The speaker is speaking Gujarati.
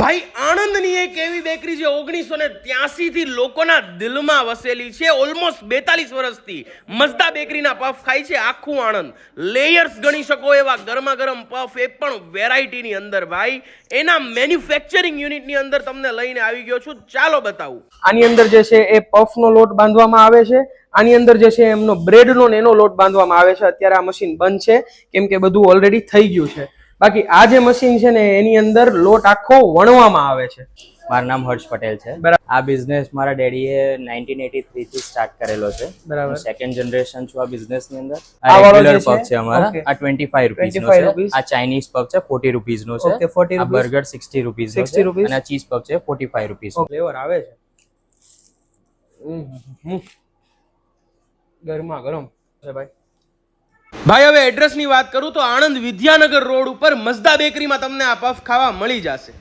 ભાઈ, આણંદની એક એવી બેકરી જે ઓગણીસો ને ત્યાસી થી લોકોના દિલમાં વસેલી છે ઓલમોસ્ટ બેતાલીસ વર્ષથી મઝદા બેકરીના પફ ખાય છે આખું આણંદ. લેયર્સ ગણી શકો એવા ગરમા ગરમ પફ એ પણ વેરાયટીની અંદર ભાઈ. એના મેન્યુફેક્ચરિંગ યુનિટની અંદર તમને લઈને આવી ગયો છું. ચાલો બતાવું. આની અંદર જે છે એ પફનો લોટ બાંધવામાં આવે છે. આની અંદર જે છે એમનો બ્રેડનો એનો લોટ બાંધવામાં આવે છે. અત્યારે આ મશીન બંધ છે. કેમ કે બધું ઓલરેડી થઈ ગયું છે. બાકી આ જે મશીન છે ને એની અંદર લોટ આખો વણવામાં આવે છે. મારું નામ હર્ષ પટેલ છે. આ બિઝનેસ મારા ડેડીએ 1983 થી સ્ટાર્ટ કરેલો છે. બરાબર. સેકન્ડ જનરેશન છું આ બિઝનેસની અંદર. આ રેગ્યુલર જે છે? અમારા. આ 25 રૂપીસ નો છે. આ ચાઇનીઝ પગ છે 40 રૂપીસ નો છે. Okay, 40 આ બર્ગર 60 રૂપીસ નો 60 છે અને આ ચીઝ પગ છે 45 રૂપીસ નો. ફ્લેવર આવે છે. ગરમા ગરમ. છે ભાઈ ભાઈ, હવે એડ્રેસની વાત કરું તો આણંદ વિદ્યાનગર રોડ ઉપર મઝદા બેકરીમાં તમને આ પફ ખાવા મળી જશે.